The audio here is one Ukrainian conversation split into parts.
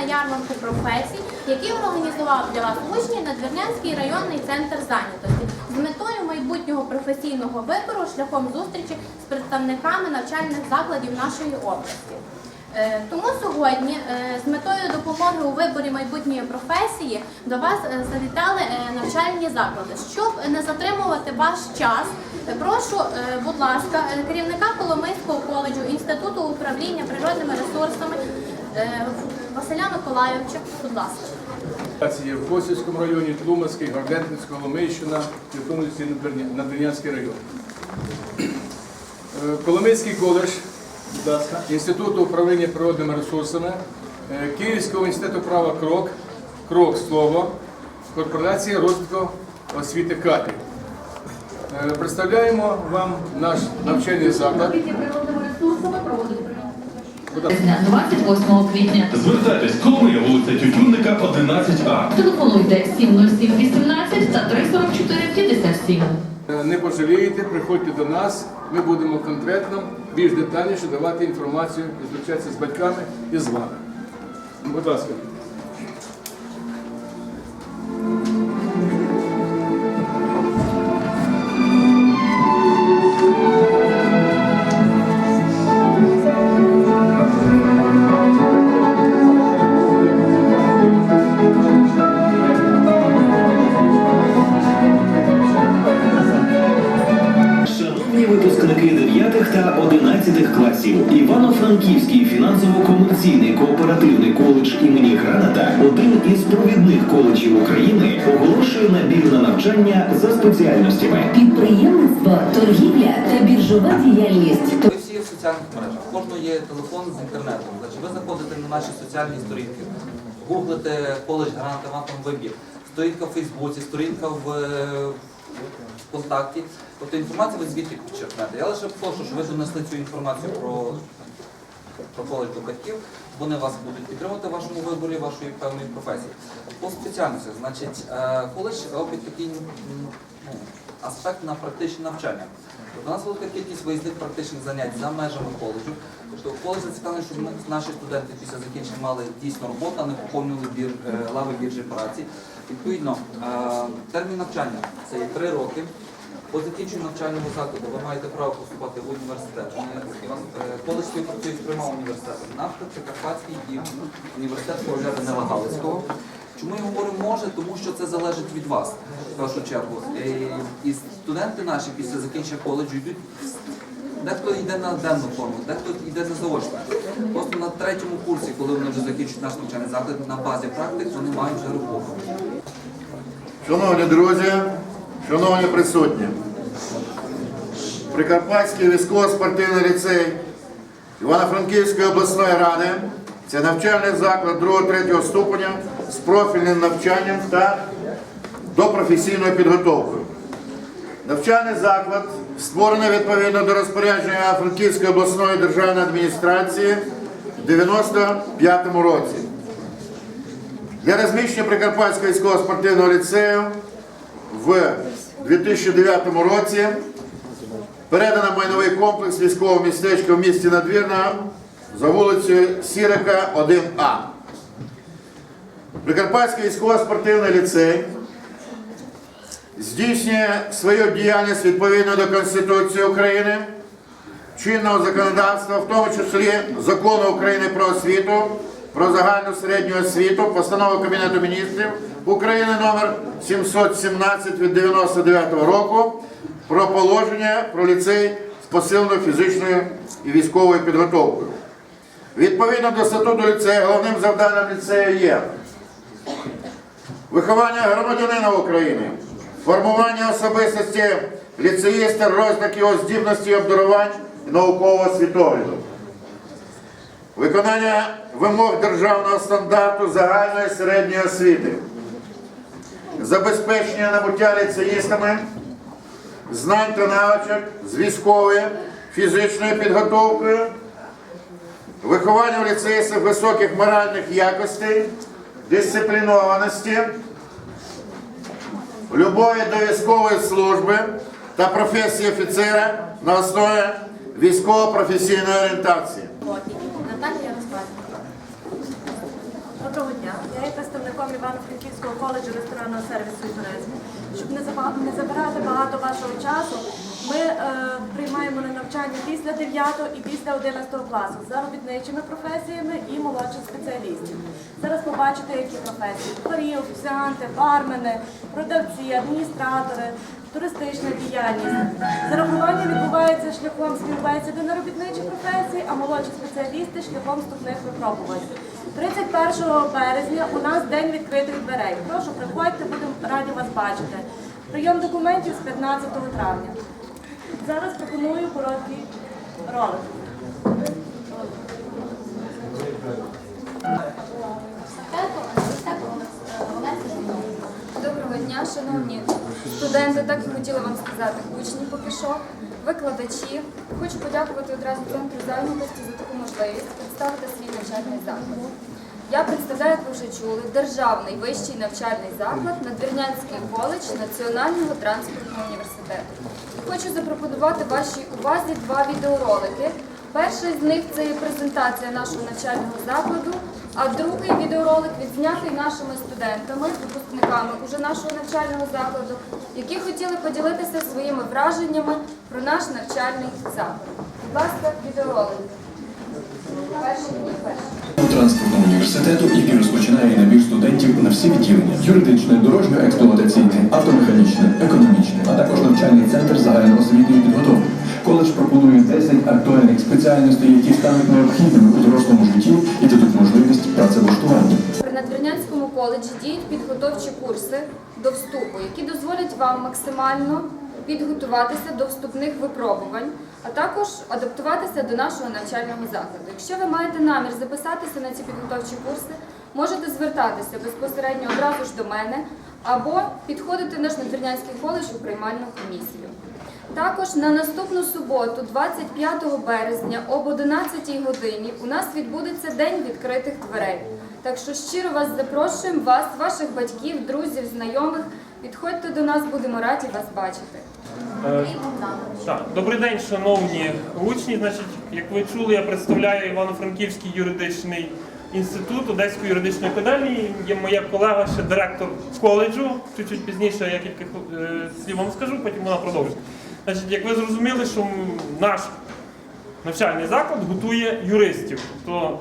на ярмарку професій, який організував для вас учні Надвірнянський районний центр зайнятості з метою майбутнього професійного вибору шляхом зустрічі з представниками навчальних закладів нашої області. Е, Тому сьогодні е, з метою допомоги у виборі майбутньої професії до вас е, завітали навчальні заклади. Щоб не затримувати ваш час, прошу, будь ласка, керівника Коломийського коледжу Інституту управління природними ресурсами Василя Миколайовича, будь ласка. Є в Косівському районі, Тлумацький, Гардентинський, Коломийщина, Тевтонівський, Надвірнянський район. Е, Коломийський коледж, будь ласка, Інституту управління природними ресурсами, е, Київського інституту права КРОК, КРОК слово, Корпорація розвитку освіти КАПІ. Е, Представляємо вам наш навчальний заклад. Будь ласка. 28 квітня. Звертайтесь, коли вулиця Тютюнника, 11А. Телефонуйте 707 18 та 344 57. Е, Не пожалієте, приходьте до нас. Ми будемо конкретно, більш детальніше давати інформацію, і зустрічатися з батьками і з вами. Будь ласка. Коледж імені Граната, один із провідних коледжів України, оголошує набір на навчання за спеціальностями. Підприємництво, торгівля та біржова діяльність. Ви всі в соціальних мережах. У Кожного є телефон з інтернетом. Значить, ви заходите на наші соціальні сторінки, гуглите коледж гранта, вам там вибір. Сторінка в Фейсбуці, сторінка в е, ВКонтакті. Тобто інформацію ви звідти почерпнете. Я лише прошу, щоб ви донесли цю інформацію про, про коледж до батьків. Вони вас будуть підтримувати в вашому виборі вашої певної професії. По спеціальності, значить, е, коледж робить такий ну, аспект на практичне навчання. У нас велика кількість виїзних практичних занять за межами коледжу. Тобто коледж зацікавлений, щоб наші студенти після закінчення мали дійсно роботу, а не поповнювали бір, е, лави біржі праці. Відповідно, е, термін навчання це є три роки. По закінченню навчального закладу ви маєте право поступати в університет. Е, Коледж співпрацює з трьома університетами. Нафта, Прикарпатський і університет Короля Данила Галицького. Чому я говорю може? Тому що це залежить від вас, в першу чергу. Е, І студенти наші після закінчення коледжу йдуть. Дехто йде на денну форму, дехто йде на заочну. Просто на третьому курсі, коли вони вже закінчують наш навчальний заклад, на базі практик вони мають вже роботу. Шановні друзі, шановні присутні, Прикарпатський військово-спортивний ліцей Івано-Франківської обласної ради це навчальний заклад 2-3 ступеня з профільним навчанням та допрофесійною підготовкою. Навчальний заклад створений відповідно до розпорядження Франківської обласної державної адміністрації в 95 році. Для розміщення Прикарпатського військово-спортивного ліцею в 2009 році передано майновий комплекс військового містечка в місті Надвірна за вулицею Сірика 1А. Прикарпатський військово-спортивний ліцей здійснює свою діяльність відповідно до Конституції України, чинного законодавства, в тому числі закону України про освіту, про загальну середню освіту, постанови Кабінету міністрів України номер 717 від 99 року про положення про ліцей з посиленою фізичною і військовою підготовкою. Відповідно до статуту ліцею, головним завданням ліцею є виховання громадянина України, формування особистості ліцеїста, розвиток його здібності і обдарувань і наукового світогляду, виконання вимог державного стандарту загальної середньої освіти, забезпечення набуття ліцеїстами знань та навичок з військовою, фізичною підготовкою, виховання в ліцеїстах високих моральних якостей, дисциплінованості, любові до військової служби та професії офіцера на основі військово-професійної орієнтації. Наталія Ярославівна. Доброго дня. Я є Івано-Франківського коледжу ресторанного сервісу і туризму. Щоб не забирати багато вашого часу, ми е, приймаємо на навчання після 9 і після 11 класу з заробітничими професіями і молодших спеціалістів. Зараз побачите, які професії: кухарі, офіціанти, бармени, продавці, адміністратори, туристична діяльність. Зарахування відбувається шляхом співбесіди на робітничі професії, а молодші спеціалісти шляхом вступних випробувань. 31 березня у нас день відкритих дверей. Прошу, приходьте, будемо раді вас бачити. Прийом документів з 15 травня. Зараз пропоную короткий ролик. Університету, університету Олесі Житомир. Доброго дня, шановні студенти. Так і хотіла вам сказати, учні поки що, викладачі. Хочу подякувати одразу центру зайнятості за таку можливість представити свій навчальний заклад. Я представляю, як ви вже чули, державний вищий навчальний заклад Надвірнянський коледж Національного транспортного університету. Хочу запропонувати вашій увазі два відеоролики. Перший з них це є презентація нашого навчального закладу, а другий відеоролик відзнятий нашими студентами, випускниками уже нашого навчального закладу, які хотіли поділитися своїми враженнями про наш навчальний заклад. Будь ласка, відеоролик. Перший дні перший. транспортного університету, який розпочинає набір студентів на всі відділення: юридичне, дорожньо-експлуатаційне, автомеханічне, економічне, а також навчальний центр загальноосвітньої підготовки. Коледж пропонує 10 актуальних спеціальностей, які стануть необхідними у дорослому житті і дадуть можливість працевлаштування. При Надвірнянському коледжі діють підготовчі курси до вступу, які дозволять вам максимально підготуватися до вступних випробувань, а також адаптуватися до нашого навчального закладу. Якщо ви маєте намір записатися на ці підготовчі курси, можете звертатися безпосередньо одразу ж до мене або підходити в наш Надвірнянський коледж у приймальну комісію. Також на наступну суботу, 25 березня, об 11 годині, у нас відбудеться День відкритих дверей. Так що щиро вас запрошуємо, вас, ваших батьків, друзів, знайомих. Підходьте до нас, будемо раді вас бачити. Е, Так, добрий день, шановні учні. Значить, як ви чули, я представляю Івано-Франківський юридичний інститут Одеської юридичної академії. Є моя колега, ще директор коледжу. Чуть-чуть пізніше я кілька е, слів вам скажу, потім вона продовжить. Значить, як ви зрозуміли, що наш навчальний заклад готує юристів, тобто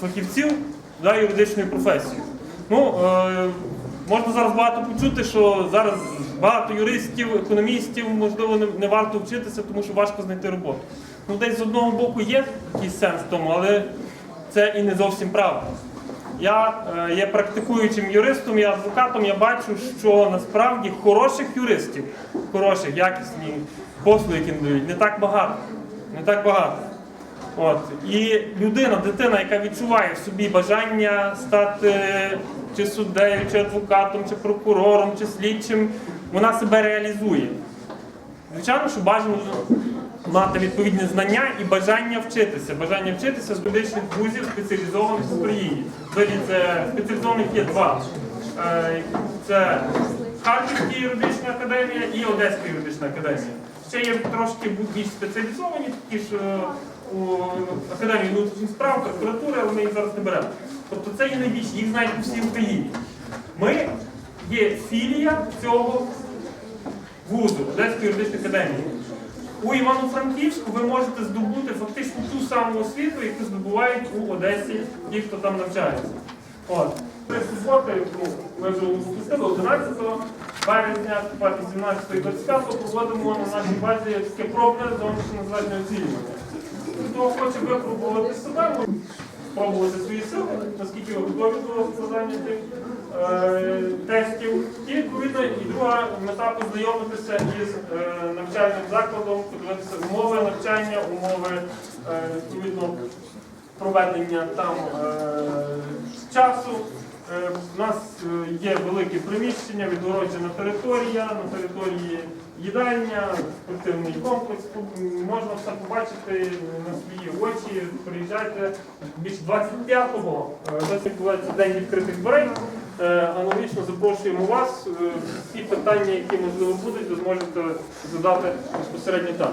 фахівців за юридичною професією. Ну, е, можна зараз багато почути, що зараз багато юристів, економістів, можливо, не, не варто вчитися, тому що важко знайти роботу. Ну, десь з одного боку є якийсь сенс в тому, але це і не зовсім правда. Я е, є практикуючим юристом, я адвокатом, я бачу, що насправді хороших юристів, хороших, якісні послуги, які надають, не так багато. Не так багато. От. І людина, дитина, яка відчуває в собі бажання стати чи суддею, чи адвокатом, чи прокурором, чи слідчим, вона себе реалізує. Звичайно, що бажано мати відповідні знання і бажання вчитися. Бажання вчитися з медичних вузів спеціалізованих в Україні. Це спеціалізованих є два. Е, Це Харківська юридична академія і Одеська юридична академія. Ще є трошки більш спеціалізовані, такі ж е, у Академії внутрішніх справ, прокуратури, але ми їх зараз не беремо. Тобто це є найбільші, їх знають по всій Україні. Ми є філія цього вузу, Одеської юридичної академії. У Івано-Франківську ви можете здобути фактично ту саму освіту, яку здобувають у Одесі ті, хто там навчається. От. Суботи, ну, ми вже запустили 11 березня, тепер 18 і 25 проводимо на нашій базі таке пробне зовнішнє незалежне оцінювання. Хто хоче випробувати себе, спробувати свої сили, наскільки ви готові до складання тих тестів. І відповідно і друга мета познайомитися із е, навчальним закладом, подивитися умови навчання, умови е, відповідно проведення там е, часу. Е, У нас е, є велике приміщення, відгороджена територія, на території їдальня, спортивний комплекс. Можна все побачити на свої очі. Приїжджайте більш 25-го, е, десь відбувається день відкритих дверей. Е, Аналогічно запрошуємо вас. Е, Всі питання, які можливо будуть, ви зможете задати безпосередньо там.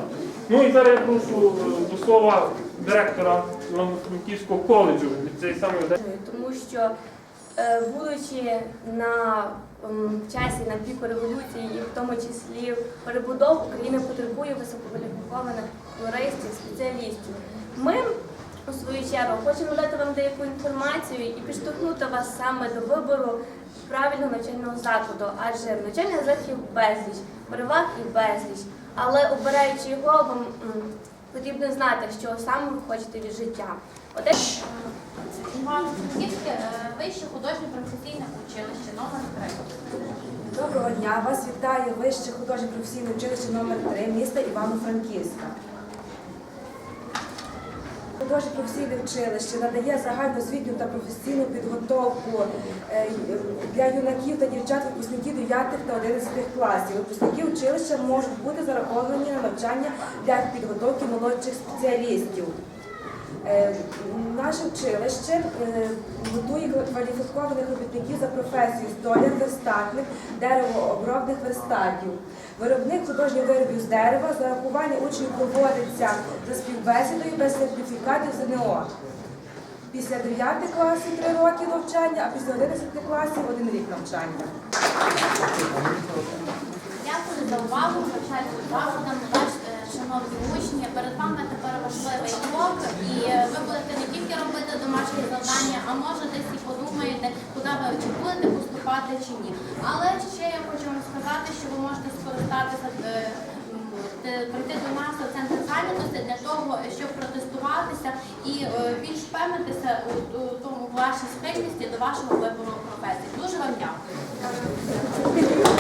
Ну і зараз я прошу е, до слова директора Івано-Франківського коледжу від цієї самої тому що будучи на часі на піку революції і в тому числі перебудов, Україна потребує висококваліфікованих юристів, спеціалістів. Ми у свою чергу хочемо дати вам деяку інформацію і підштовхнути вас саме до вибору правильного навчального закладу, адже навчальних закладів безліч, переваг і безліч. Але обираючи його, вам потрібно знати, що саме ви хочете від життя. Одесь Івано-Франківське вище художнє професійне училище номер 3. Доброго дня! Вас вітає Вище художнє професійне училище номер 3 міста Івано-Франківська. Художнє професійне училище надає загальноосвітню та професійну підготовку е, для юнаків та дівчат випускників 9 та 11 класів. Випускники училища можуть бути зараховані на навчання для підготовки молодших спеціалістів. Е, Наше училище е, готує кваліфікованих робітників за професією столяр, верстатник, деревообробних верстатів. Виробник художніх виробів з дерева, зарахування учнів проводиться за співбесідою без сертифікатів ЗНО. Після 9 класів 3 роки навчання, а після 11 класів 1 рік навчання. Дякую за увагу, вручайте заходам. Бачите, шановні учні, перед вами тепер важливий крок, і е, ви будете не тільки робити домашні завдання, а може десь і подумаєте, куди ви чи будете поступати чи ні. Але ще я хочу вам сказати, що ви можете скористатися. е, Прийти до нас у центр зайнятості для того, щоб протестуватися і е, більш впевнитися у, у тому вашій схильності до вашого вибору професії. Дуже вам дякую.